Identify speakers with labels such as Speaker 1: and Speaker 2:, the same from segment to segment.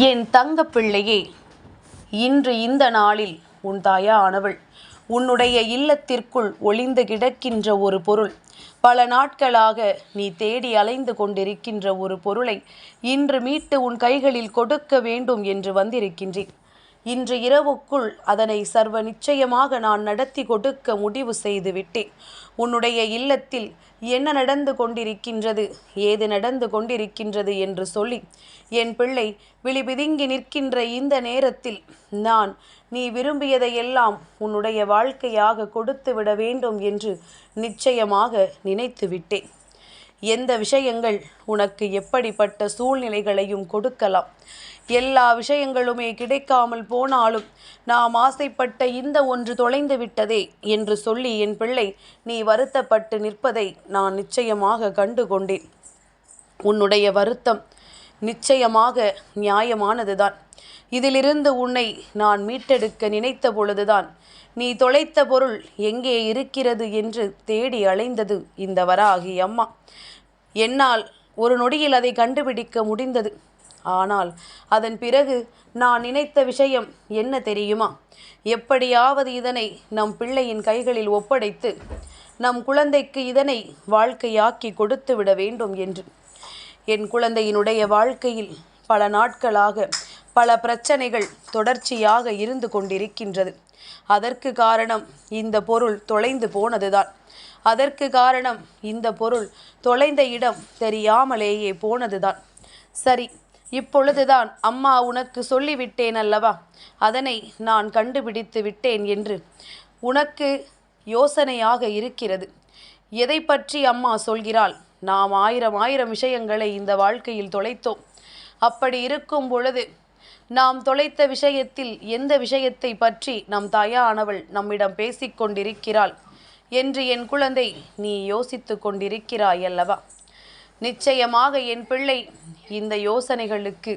Speaker 1: என் தங்க பிள்ளையே இன்று இந்த நாளில் உன் தாயானவள். உன்னுடைய இல்லத்திற்குள் ஒளிந்து கிடக்கின்ற ஒரு பொருள். பல நாட்களாக நீ தேடி அலைந்து கொண்டிருக்கின்ற ஒரு பொருளை இன்று மீட்டு உன் கைகளில் கொடுக்க வேண்டும் என்று வந்திருக்கின்றேன். இன்று இரவுக்குள் அதனை சர்வ நிச்சயமாக நான் நடத்தி கொடுக்க முடிவு செய்து விட்டேன் உன்னுடைய இல்லத்தில் என்ன நடந்து கொண்டிருக்கின்றது? ஏது நடந்து கொண்டிருக்கின்றது என்று சொல்லி என் பிள்ளை விழிபிதுங்கி நிற்கின்ற இந்த நேரத்தில் நான் நீ விரும்பியதையெல்லாம் உன்னுடைய வாழ்க்கையாக கொடுத்து விட வேண்டும் என்று நிச்சயமாக நினைத்து விட்டேன் எந்த விஷயங்கள் உனக்கு எப்படிப்பட்ட சூழ்நிலைகளையும் கொடுக்கலாம்? எல்லா விஷயங்களுமே கிடைக்காமல் போனாலும் நாம் ஆசைப்பட்ட இந்த ஒன்று தொலைந்து விட்டதே என்று சொல்லி என் பிள்ளை நீ வருத்தப்பட்டு நிற்பதை நான் நிச்சயமாக கண்டு கொண்டேன் உன்னுடைய வருத்தம் நிச்சயமாக நியாயமானதுதான். இதிலிருந்து உன்னை நான் மீட்டெடுக்க நினைத்த பொழுதுதான் நீ தொலைத்த பொருள் எங்கே இருக்கிறது என்று தேடி அலைந்தது இந்த வராகி அம்மா. என்னால் ஒரு நொடியில் அதை கண்டுபிடிக்க முடிந்தது. ஆனால் அதன் பிறகு நான் நினைத்த விஷயம் என்ன தெரியுமா? எப்படியாவது இதனை நம் பிள்ளையின் கைகளில் ஒப்படைத்து நம் குழந்தைக்கு இதனை வாழ்க்கையாக்கி கொடுத்து விட வேண்டும் என்று. என் குழந்தையினுடைய வாழ்க்கையில் பல நாட்களாக பல பிரச்சனைகள் தொடர்ச்சியாக இருந்து கொண்டிருக்கின்றது. அதற்கு காரணம் இந்த பொருள் தொலைந்து போனதுதான். அதற்கு காரணம் இந்த பொருள் தொலைந்த இடம் தெரியாமலேயே போனதுதான். சரி இப்பொழுதுதான் அம்மா உனக்கு சொல்லிவிட்டேன் அல்லவா? அதனை நான் கண்டுபிடித்து விட்டேன் என்று உனக்கு யோசனையாக இருக்கிறது. எதை பற்றி அம்மா சொல்கிறாள்? நாம் ஆயிரம் ஆயிரம் விஷயங்களை இந்த வாழ்க்கையில் தொலைத்தோம். அப்படி இருக்கும் பொழுது நாம் தொலைத்த விஷயத்தில் எந்த விஷயத்தை பற்றி நம் தாயானவள் நம்மிடம் பேசிக்கொண்டிருக்கிறாள்? என்று என் குழந்தை நீ யோசித்து கொண்டிருக்கிறாய் அல்லவா நிச்சயமாக என் பிள்ளை இந்த யோசனைகளுக்கு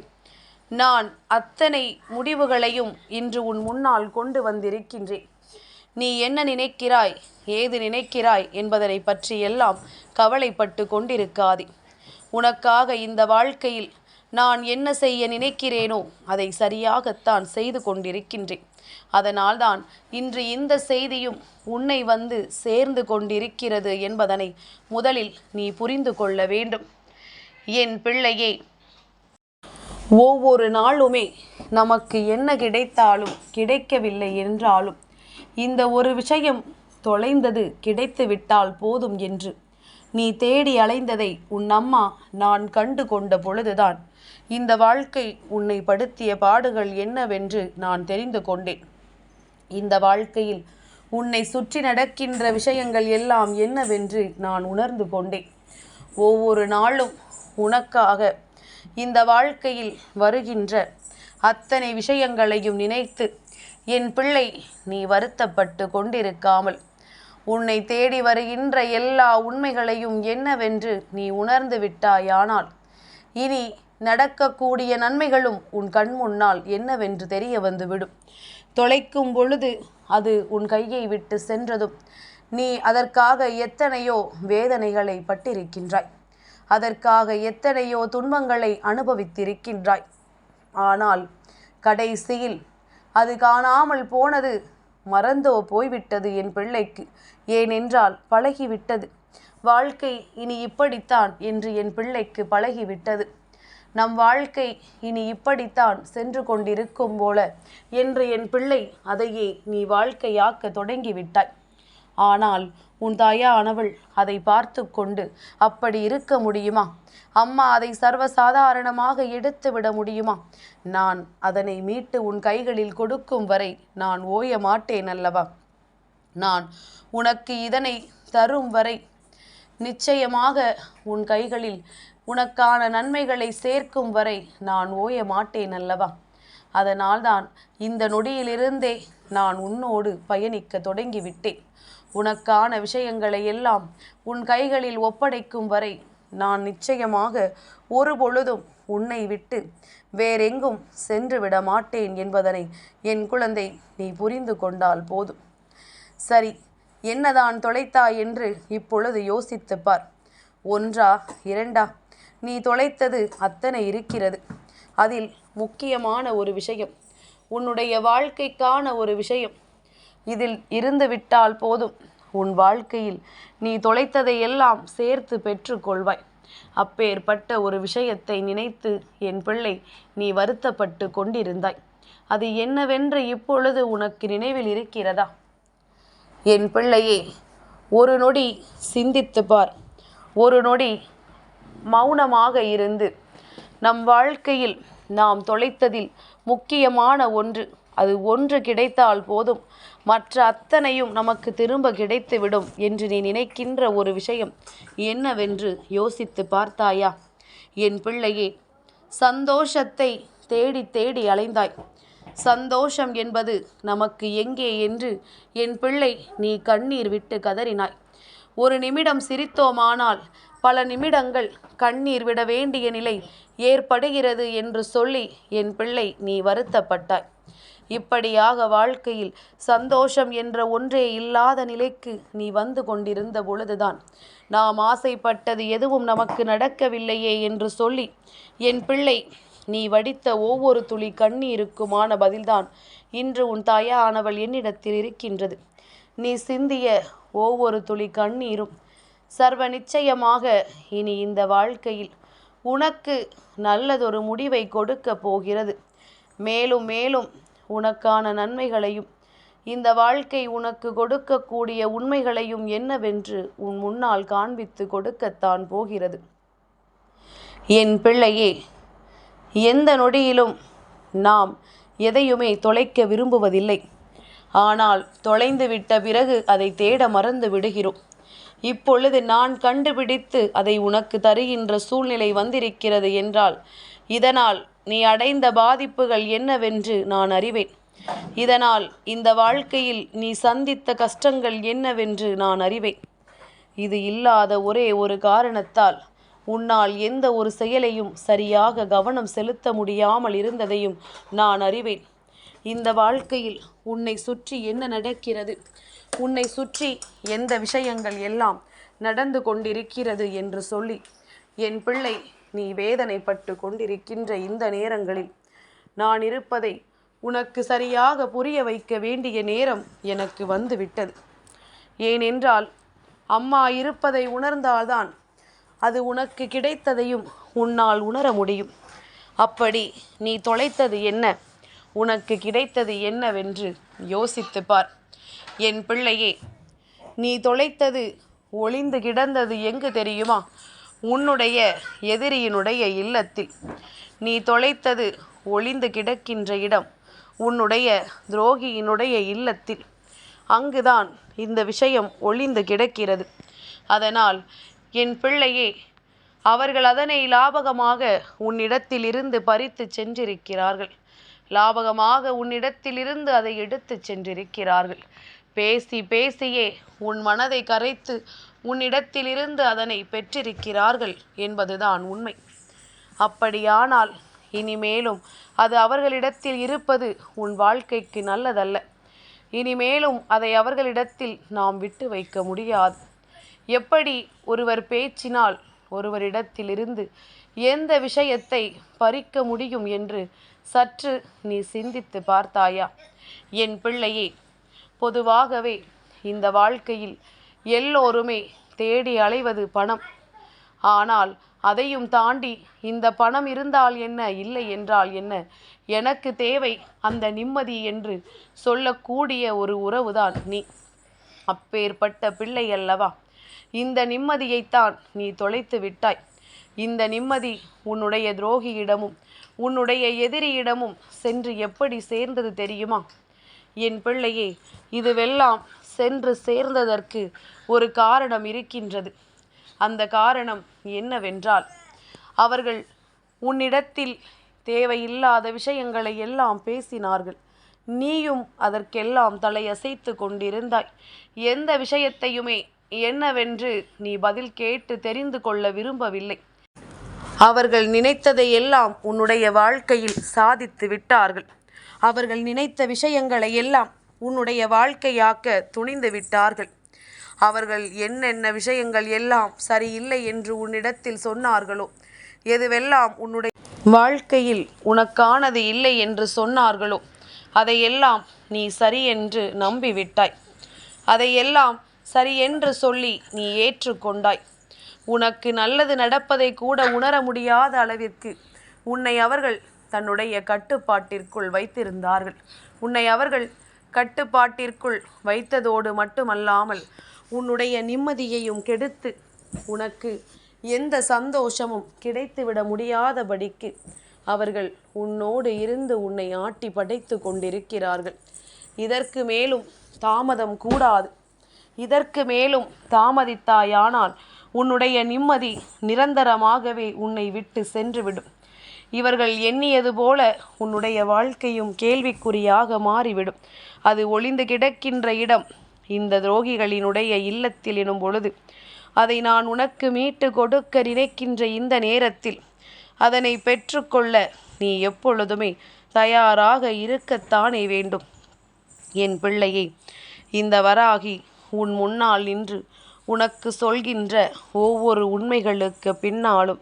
Speaker 1: நான் அத்தனை முடிவுகளையும் இன்று உன் முன்னால் கொண்டு வந்திருக்கின்றேன். நீ என்ன நினைக்கிறாய் ஏது நினைக்கிறாய் என்பதனை பற்றியெல்லாம் கவலைப்பட்டு கொண்டிருக்காதே. உனக்காக இந்த வாழ்க்கையில் நான் என்ன செய்ய நினைக்கிறேனோ அதை சரியாகத்தான் செய்து கொண்டிருக்கின்றேன். அதனால்தான் இன்று இந்த செய்தியும் உன்னை வந்து சேர்ந்து கொண்டிருக்கிறது என்பதனை முதலில் நீ புரிந்து கொள்ள வேண்டும். என் பிள்ளையே ஒவ்வொரு நாளுமே நமக்கு என்ன கிடைத்தாலும் கிடைக்கவில்லை என்றாலும் இந்த ஒரு விஷயம் தொலைந்தது கிடைத்து விட்டால் போதும் என்று நீ தேடி அலைந்ததை உன் அம்மா நான் கண்டு கொண்ட பொழுதுதான். இந்த வாழ்க்கை உன்னை படுத்திய பாடுகள் என்னவென்று நான் தெரிந்து கொண்டேன். இந்த வாழ்க்கையில் உன்னை சுற்றி நடக்கின்ற விஷயங்கள் எல்லாம் என்னவென்று நான் உணர்ந்து கொண்டேன். ஒவ்வொரு நாளும் உனக்காக இந்த வாழ்க்கையில் வருகின்ற அத்தனை விஷயங்களையும் நினைத்து என் பிள்ளை நீ வருத்தப்பட்டு கொண்டிருக்காமல் உன்னை தேடி வருகின்ற எல்லா உண்மைகளையும் என்னவென்று நீ உணர்ந்து விட்டாயானால் இனி நடக்கக்கூடிய நன்மைகளும் உன் கண் முன்னால் என்னவென்று தெரிய வந்துவிடும். தொலைக்கும் பொழுது அது உன் கையை விட்டு சென்றதும் நீ அதற்காக எத்தனையோ வேதனைகளை பட்டிருக்கின்றாய். அதற்காக எத்தனையோ துன்பங்களை அனுபவித்திருக்கின்றாய். ஆனால் கடைசியில் அது காணாமல் போனது மறந்தோ போய்விட்டது என் பிள்ளைக்கு. ஏனென்றால் பழகிவிட்டது. வாழ்க்கை இனி இப்படித்தான் என்று என் பிள்ளைக்கு பழகிவிட்டது. நம் வாழ்க்கை இனி இப்படித்தான் சென்று கொண்டிருக்கும் போல என்று என் பிள்ளை அதையே நீ வாழ்க்கையாக்க தொடங்கிவிட்டாய். ஆனால் உன் தாயானவள் அதை பார்த்து கொண்டு அப்படி இருக்க முடியுமா? அம்மா அதை சர்வசாதாரணமாக எடுத்து விட முடியுமா? நான் அதனை மீட்டு உன் கைகளில் கொடுக்கும் வரை நான் ஓய மாட்டேன் அல்லவா? நான் உனக்கு இதனை தரும் வரை நிச்சயமாக உன் கைகளில் உனக்கான நன்மைகளை சேர்க்கும் வரை நான் ஓய மாட்டேன் அல்லவா? அதனால்தான் இந்த நொடியிலிருந்தே நான் உன்னோடு பயணிக்க தொடங்கிவிட்டேன். உனக்கான விஷயங்களை எல்லாம் உன் கைகளில் ஒப்படைக்கும் வரை நான் நிச்சயமாக ஒரு பொழுதும் உன்னை விட்டு வேறெங்கும் சென்று விட மாட்டேன் என்பதனை என் குழந்தை நீ புரிந்து கொண்டால் போதும். சரி என்னதான் தொலைத்தாய் என்று இப்பொழுது யோசித்து பார். ஒன்றா இரண்டா? நீ தொலைத்தது அத்தனை இருக்கிறது. அதில் முக்கியமான ஒரு விஷயம் உன்னுடைய வாழ்க்கைக்கான ஒரு விஷயம் இதில் இருந்து விட்டால் போதும். உன் வாழ்க்கையில் நீ தொலைத்ததை எல்லாம் சேர்த்து பெற்றுக்கொள்வாய் அப்பேற்பட்ட ஒரு விஷயத்தை நினைத்து என் பிள்ளை நீ வருத்தப்பட்டு கொண்டிருந்தாய். அது என்னவென்று இப்பொழுது உனக்கு நினைவில் இருக்கிறதா? என் பிள்ளையே ஒரு நொடி சிந்தித்து பார். ஒரு நொடி மௌனமாக இருந்து. நம் வாழ்க்கையில் நாம் தொலைத்ததில் முக்கியமான ஒன்று அது ஒன்று கிடைத்தால் போதும். மற்ற அத்தனையும் நமக்கு திரும்ப கிடைத்துவிடும் என்று நீ நினைக்கின்ற ஒரு விஷயம் என்னவென்று யோசித்து பார்த்தாயா? என் பிள்ளையே சந்தோஷத்தை தேடி தேடி அலைந்தாய். சந்தோஷம் என்பது நமக்கு எங்கே என்று என் பிள்ளை நீ கண்ணீர் விட்டு கதறினாய். ஒரு நிமிடம் சிரித்தோமானால் பல நிமிடங்கள் கண்ணீர் விட வேண்டிய நிலை ஏற்படுகிறது என்று சொல்லி என் பிள்ளை நீ வருத்தப்பட்டாய். இப்படியாக வாழ்க்கையில் சந்தோஷம் என்ற ஒன்றே இல்லாத நிலைக்கு நீ வந்து கொண்டிருந்த பொழுதுதான். நாம் ஆசைப்பட்டது எதுவும் நமக்கு நடக்கவில்லையே என்று சொல்லி என் பிள்ளை நீ வடித்த ஒவ்வொரு துளி கண்ணீருக்குமான பதில்தான் இன்று உன் தாயானவள் என்னிடத்தில் இருக்கின்றது. நீ சிந்திய ஒவ்வொரு துளி கண்ணீரும் சர்வ நிச்சயமாக இனி இந்த வாழ்க்கையில் உனக்கு நல்லதொரு முடிவை கொடுக்க போகிறது. மேலும் மேலும் உனக்கான நன்மைகளையும் இந்த வாழ்க்கை உனக்கு கொடுக்கக்கூடிய உண்மைகளையும் என்னவென்று உன் முன்னால் காண்பித்து கொடுக்கத்தான் போகிறது. என் பிள்ளையே எந்த நொடியிலும் நாம் எதையுமே தொலைக்க விரும்புவதில்லை. ஆனால் தொலைந்து விட்ட பிறகு அதை தேட மறந்து விடுகிறோம். இப்பொழுது நான் கண்டுபிடித்து அதை உனக்கு தருகின்ற சூழ்நிலை வந்திருக்கிறது என்றால் இதனால் நீ அடைந்த பாதிப்புகள் என்னவென்று நான் அறிவேன். இதனால் இந்த வாழ்க்கையில் நீ சந்தித்த கஷ்டங்கள் என்னவென்று நான் அறிவேன். இது இல்லாத ஒரே ஒரு காரணத்தால் உன்னால் எந்த ஒரு செயலையும் சரியாக கவனம் செலுத்த முடியாமல் இருந்ததையும் நான் அறிவேன். இந்த வாழ்க்கையில் உன்னை சுற்றி என்ன நடக்கிறது? உன்னை சுற்றி எந்த விஷயங்கள் எல்லாம் நடந்து கொண்டிருக்கிறது என்று சொல்லி என் பிள்ளை நீ வேதனைப்பட்டு கொண்டிருக்கின்ற இந்த நேரங்களில் நான் இருப்பதை உனக்கு சரியாக புரிய வைக்க வேண்டிய நேரம் எனக்கு வந்துவிட்டது. ஏனென்றால் அம்மா இருப்பதை உணர்ந்தால்தான் அது உனக்கு கிடைத்ததையும் உன்னால் உணர முடியும். அப்படி நீ தொலைத்தது என்ன? உனக்கு கிடைத்தது என்னவென்று யோசித்து பார். என் பிள்ளையே நீ தொலைத்தது ஒளிந்து கிடந்தது எங்கு தெரியுமா? உன்னுடைய எதிரியினுடைய இல்லத்தில். நீ தொலைத்தது ஒளிந்து கிடக்கின்ற இடம் உன்னுடைய துரோகியினுடைய இல்லத்தில். அங்குதான் இந்த விஷயம் ஒளிந்து கிடக்கிறது. அதனால் என் பிள்ளையே அவர்கள் அதனை லாபகமாக உன்னிடத்திலிருந்து பறித்து சென்றிருக்கிறார்கள். லாபகமாக உன்னிடத்திலிருந்து அதை எடுத்து சென்றிருக்கிறார்கள். பேசி பேசியே உன் மனதை கரைத்து உன்னிடத்திலிருந்து அதனை பெற்றிருக்கிறார்கள் என்பதுதான் உண்மை. அப்படியானால் இனிமேலும் அது அவர்களிடத்தில் இருப்பது உன் வாழ்க்கைக்கு நல்லதல்ல. இனிமேலும் அதை அவர்களிடத்தில் நாம் விட்டு வைக்க முடியாது. எப்படி ஒருவர் பேச்சினால் ஒருவரிடத்திலிருந்து எந்த விஷயத்தை பறிக்க முடியும் என்று சற்று நீ சிந்தித்து பார்த்தாயா? என் பிள்ளையே பொதுவாகவே இந்த வாழ்க்கையில் எல்லோருமே தேடி அலைவது பணம். ஆனால் அதையும் தாண்டி இந்த பணம் இருந்தால் என்ன இல்லை என்றால் என்ன? எனக்கு தேவை அந்த நிம்மதி என்று சொல்லக்கூடிய ஒரு உறவுதான் நீ. அப்பேற்பட்ட பிள்ளை அல்லவா? இந்த நிம்மதியைத்தான் நீ தொலைத்து விட்டாய். இந்த நிம்மதி உன்னுடைய துரோகியிடமும் உன்னுடைய எதிரியிடமும் சென்று எப்படி சேர்ந்தது தெரியுமா? என் பிள்ளையே இதுவெல்லாம் சென்று சேர்ந்ததற்கு ஒரு காரணம் இருக்கின்றது. அந்த காரணம் என்னவென்றால் அவர்கள் உன்னிடத்தில் தேவையில்லாத விஷயங்களை எல்லாம் பேசினார்கள். நீயும் அதற்கெல்லாம் தலையசைத்து கொண்டிருந்தாய். எந்த விஷயத்தையுமே என்னவென்று நீ பதில் கேட்டு தெரிந்து கொள்ள விரும்பவில்லை. அவர்கள் நினைத்ததை எல்லாம் உன்னுடைய வாழ்க்கையில் சாதித்து விட்டார்கள். அவர்கள் நினைத்த விஷயங்களை எல்லாம் உன்னுடைய வாழ்க்கையாக்க துணிந்து விட்டார்கள். அவர்கள் என்னென்ன விஷயங்கள் எல்லாம் சரியில்லை என்று உன்னிடத்தில் சொன்னார்களோ எதுவெல்லாம் உன்னுடைய வாழ்க்கையில் உனக்கானது இல்லை என்று சொன்னார்களோ அதையெல்லாம் நீ சரி என்று நம்பிவிட்டாய். அதையெல்லாம் சரி என்று சொல்லி நீ ஏற்றுக்கொண்டாய். உனக்கு நல்லது நடப்பதை கூட உணர முடியாத அளவிற்கு உன்னை அவர்கள் தன்னுடைய கட்டுப்பாட்டிற்குள் வைத்திருந்தார்கள். உன்னை அவர்கள் கட்டுப்பாட்டிற்குள் வைத்ததோடு மட்டுமல்லாமல் உன்னுடைய நிம்மதியையும் கெடுத்து உனக்கு எந்த சந்தோஷமும் கிடைத்துவிட முடியாதபடிக்கு அவர்கள் உன்னோடு இருந்து உன்னை ஆட்டி படைத்து கொண்டிருக்கிறார்கள். இதற்கு மேலும் தாமதம் கூடாது. இதற்கு மேலும் தாமதித்தாயானால் உன்னுடைய நிம்மதி நிரந்தரமாகவே உன்னை விட்டு சென்றுவிடும். இவர்கள் எண்ணியது போல உன்னுடைய வாழ்க்கையும் கேள்விக்குறியாக மாறிவிடும். அது ஒளிந்து கிடக்கின்ற இடம் இந்த துரோகிகளினுடைய இல்லத்தில் எனும் பொழுது அதை நான் உனக்கு மீட்டு கொடுக்க நினைக்கின்ற இந்த நேரத்தில் அதனை பெற்றுக்கொள்ள நீ எப்பொழுதுமே தயாராக இருக்கத்தானே வேண்டும். என் பிள்ளையே இந்த வராகி உன் முன்னால் நின்று உனக்கு சொல்கின்ற ஒவ்வொரு உண்மைகளுக்கு பின்னாலும்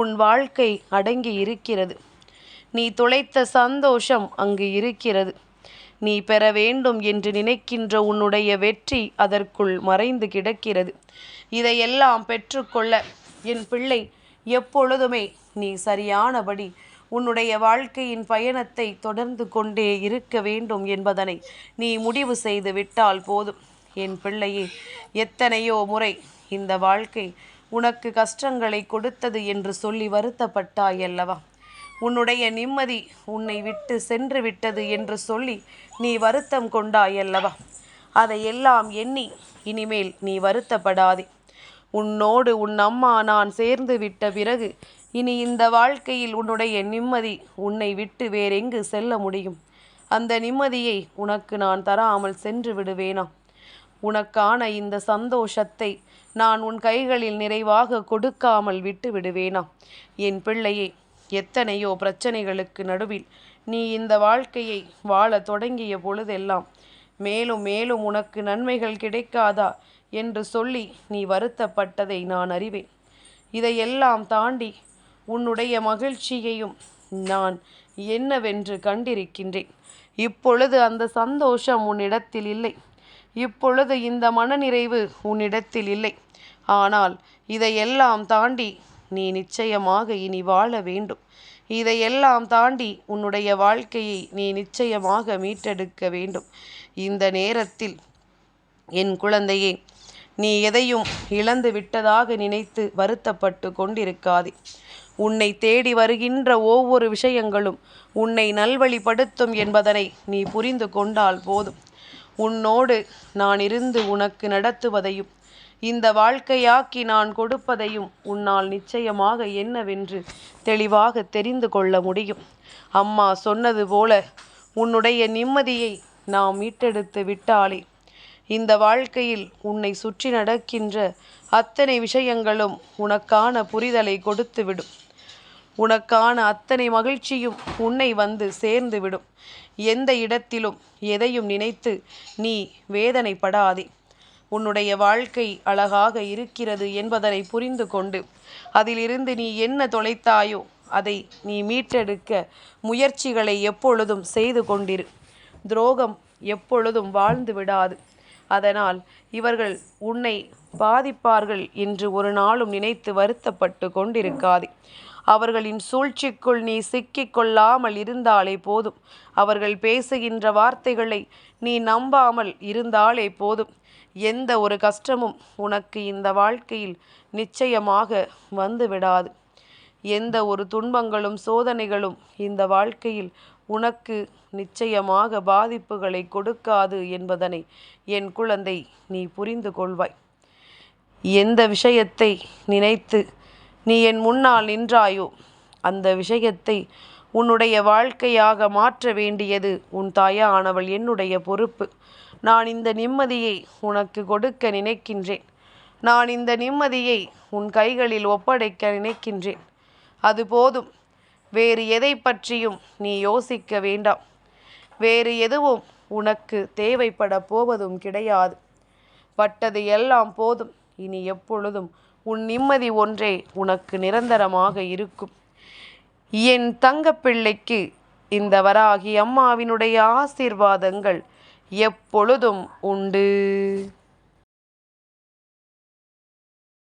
Speaker 1: உன் வாழ்க்கை அடங்கி இருக்கிறது. நீ துளைத்த சந்தோஷம் அங்கு இருக்கிறது. நீ பெற வேண்டும் என்று நினைக்கின்ற உன்னுடைய வெற்றி அதற்குள் மறைந்து கிடக்கிறது. இதையெல்லாம் பெற்றுக்கொள்ள என் பிள்ளை எப்பொழுதுமே நீ சரியானபடி உன்னுடைய வாழ்க்கையின் பயணத்தை தொடர்ந்து கொண்டே இருக்க வேண்டும் என்பதனை நீ முடிவு செய்து விட்டால் போதும். என் பிள்ளையே எத்தனையோ முறை இந்த வாழ்க்கை உனக்கு கஷ்டங்களை கொடுத்தது என்று சொல்லி வருத்தப்பட்டாயல்லவா உன்னுடைய நிம்மதி உன்னை விட்டு சென்று விட்டது என்று சொல்லி நீ வருத்தம் கொண்டாய் அல்லவா அதையெல்லாம் எண்ணி இனிமேல் நீ வருத்தப்படாதே. உன்னோடு உன் அம்மா நான் சேர்ந்து விட்ட பிறகு இனி இந்த வாழ்க்கையில் உன்னுடைய நிம்மதி உன்னை விட்டு வேறெங்கு செல்ல முடியும்? அந்த நிம்மதியை உனக்கு நான் தராமல் சென்று விடுவேனா? உனக்கான இந்த சந்தோஷத்தை நான் உன் கைகளில் நிறைவாக கொடுக்காமல் விட்டு விடுவேனா? என் பிள்ளையே எத்தனையோ பிரச்சனைகளுக்கு நடுவில் நீ இந்த வாழ்க்கையை வாழ தொடங்கிய பொழுதெல்லாம் மேலும் மேலும் உனக்கு நன்மைகள் கிடைக்காதா என்று சொல்லி நீ வருத்தப்பட்டதை நான் அறிவேன். இதையெல்லாம் தாண்டி உன்னுடைய மகிழ்ச்சியையும் நான் என்னவென்று கண்டிருக்கின்றேன். இப்பொழுது அந்த சந்தோஷம் உன்னிடத்தில் இல்லை. இப்பொழுது இந்த மனநிறைவு உன்னிடத்தில் இல்லை. ஆனால் இதையெல்லாம் தாண்டி நீ நிச்சயமாக இனி வாழ வேண்டும். இதையெல்லாம் தாண்டி உன்னுடைய வாழ்க்கையை நீ நிச்சயமாக மீட்டெடுக்க வேண்டும். இந்த நேரத்தில் என் குழந்தையே நீ எதையும் இழந்து விட்டதாக நினைத்து வருத்தப்பட்டு கொண்டிருக்காதே. உன்னை தேடி வருகின்ற ஒவ்வொரு விஷயங்களும் உன்னை நல்வழிப்படுத்தும் என்பதனை நீ புரிந்து கொண்டால் போதும். உன்னோடு நான் இருந்து உனக்கு நடத்துவதையும் இந்த வாழ்க்கையாக்கி நான் கொடுப்பதையும் உன்னால் நிச்சயமாக என்னவென்று தெளிவாக தெரிந்து கொள்ள முடியும். அம்மா சொன்னது போல உன்னுடைய நிம்மதியை நாம் மீட்டெடுத்து விட்டாலே இந்த வாழ்க்கையில் உன்னை சுற்றி நடக்கின்ற அத்தனை விஷயங்களும் உனக்கான புரிதலை கொடுத்துவிடும். உனக்கான அத்தனை மகிழ்ச்சியும் உன்னை வந்து சேர்ந்துவிடும். எந்த இடத்திலும் எதையும் நினைத்து நீ வேதனைப்படாதே. உன்னுடைய வாழ்க்கை அழகாக இருக்கிறது என்பதனை புரிந்து கொண்டு அதிலிருந்து நீ என்ன தொலைத்தாயோ அதை நீ மீட்டெடுக்க முயற்சிகளை எப்பொழுதும் செய்து கொண்டிரு. துரோகம் எப்பொழுதும் வாழ்ந்து விடாது. அதனால் இவர்கள் உன்னை பாதிப்பார்கள் என்று ஒரு நாளும் நினைத்து வருத்தப்பட்டு கொண்டிருக்காதே. அவர்களின் சூழ்ச்சிக்குள் நீ சிக்கிக் கொள்ளாமல் இருந்தாலே போதும். அவர்கள் பேசுகின்ற வார்த்தைகளை நீ நம்பாமல் இருந்தாலே போதும். எந்த ஒரு கஷ்டமும் உனக்கு இந்த வாழ்க்கையில் நிச்சயமாக வந்து விடாது எந்த ஒரு துன்பங்களும் சோதனைகளும் இந்த வாழ்க்கையில் உனக்கு நிச்சயமாக பாதிப்புகளை கொடுக்காது என்பதனை என் குழந்தை நீ புரிந்து கொள்வாய். எந்த விஷயத்தை நினைத்து நீ என் முன்னால் நின்றாயோ அந்த விஷயத்தை உன்னுடைய வாழ்க்கையாக மாற்ற வேண்டியது உன் தாயானவள் என்னுடைய பொறுப்பு. நான் இந்த நிம்மதியை உனக்கு கொடுக்க நினைக்கின்றேன். நான் இந்த நிம்மதியை உன் கைகளில் ஒப்படைக்க நினைக்கின்றேன். அது போதும். வேறு எதை பற்றியும் நீ யோசிக்க வேண்டாம். வேறு எதுவும் உனக்கு தேவைப்பட போவதும் கிடையாது. பட்டது எல்லாம் போதும். இனி எப்பொழுதும் உன் நிம்மதி ஒன்றே உனக்கு நிரந்தரமாக இருக்கும். என் தங்கப்பிள்ளைக்கு இந்த வராகி அம்மாவினுடைய ஆசீர்வாதங்கள் எப்பொழுதும் உண்டு.